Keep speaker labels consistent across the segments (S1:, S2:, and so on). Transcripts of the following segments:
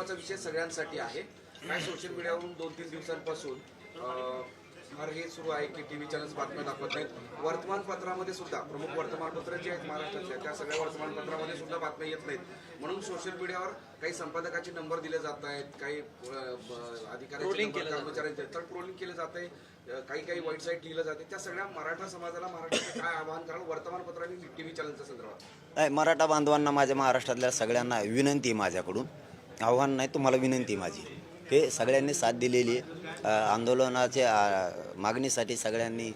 S1: महत्त्वाचा विषय सगळ्यांसाठी आहे. काय सोशल मीडियावरून दोन तीन दिवसांपासून फार हे सुरू आहे की टीव्ही चॅनल्स बातम्या दाखवत नाहीत. वर्तमानपत्रामध्ये सुद्धा प्रमुख वर्तमानपत्र जे आहेत महाराष्ट्रातल्या त्या सगळ्या वर्तमानपत्रामध्ये सुद्धा बातम्या येत नाहीत. म्हणून सोशल मीडियावर काही संपादकाचे नंबर दिले जात आहेत काही अं, ब- अधिकाऱ्यांचे नंबर कर्मचाऱ्यांचे. तर ट्रोलिंग केलं जात आहे. काही काही वाईट साईट लिहिलं जाते त्या सगळ्या मराठा समाजाला महाराष्ट्राचे काय आवाहन कराल वर्तमानपत्र आणि टीव्ही चॅनलच्या संदर्भात
S2: मराठा बांधवांना माझ्या महाराष्ट्रातल्या सगळ्यांना विनंती आहे माझ्याकडून. आव्हान नाही तुम्हाला विनंती माझी. हे सगळ्यांनी साथ दिलेली आहे. आंदोलनाच्या मागणीसाठी सगळ्यांनी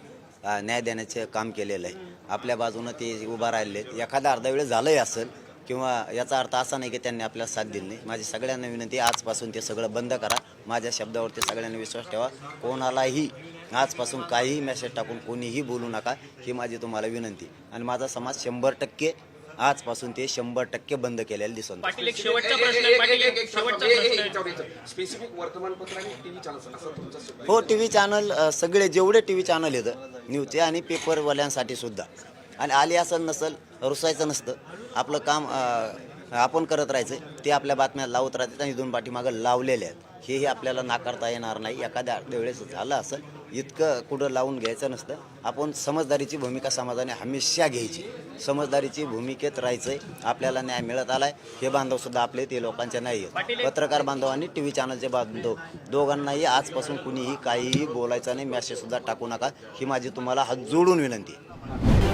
S2: न्याय देण्याचे काम केलेलं आहे. आपल्या बाजूनं ते उभा राहिले आहेत. एखादा अर्धा वेळ झालंही असेल किंवा याचा अर्थ असा नाही की त्यांनी आपल्याला साथ दिली नाही. माझी सगळ्यांना विनंती आजपासून ते सगळं बंद करा. माझ्या शब्दावरती सगळ्यांनी विश्वास ठेवा. कोणालाही आजपासून काहीही मेसेज टाकून कोणीही बोलू नका. ही माझी तुम्हाला विनंती आणि माझा समाज शंभर टक्के आजपासून ते शंभर टक्के बंद केलेलं दिसून
S3: पाटील एक शेवटचा प्रश्न आहे. पाटील एक शेवटचा प्रश्न आहे.
S1: स्पेसिफिक वर्तमानपत्र आणि टीव्ही चॅनल असं तुमचा शब्द
S2: हो टी व्ही चॅनल अ, सगळे जेवढे टी व्ही चॅनल येतं न्यूजचे आणि पेपरवाल्यांसाठी सुद्धा. आणि आली असेल नसेल रुसायचं नसतं. आपलं काम अ, आपण करत राहायचं ते आपल्या बातम्या लावत राहतात आणि इथून पाठीमागं लावलेले आहेत. हेही आपल्याला नाकारता येणार नाही. एखाद्या वेळेस झालं असेल इतकं कुठं लावून घ्यायचं नसतं. आपण समजदारीची भूमिका समाजाने हमेशा घ्यायची. समजदारीची भूमिकेत राहायचं आहे आपल्याला न्याय मिळत आलाय. हे बांधव सुद्धा आपले ते लोकांचे नाही आहेत. पत्रकार बांधव आणि टी व्ही चॅनलचे बांधव. दोघांनाही आजपासून कुणीही काहीही बोलायचं नाही. मॅसेज सुद्धा टाकू नका. ही माझी तुम्हाला हात जोडून विनंती आहे.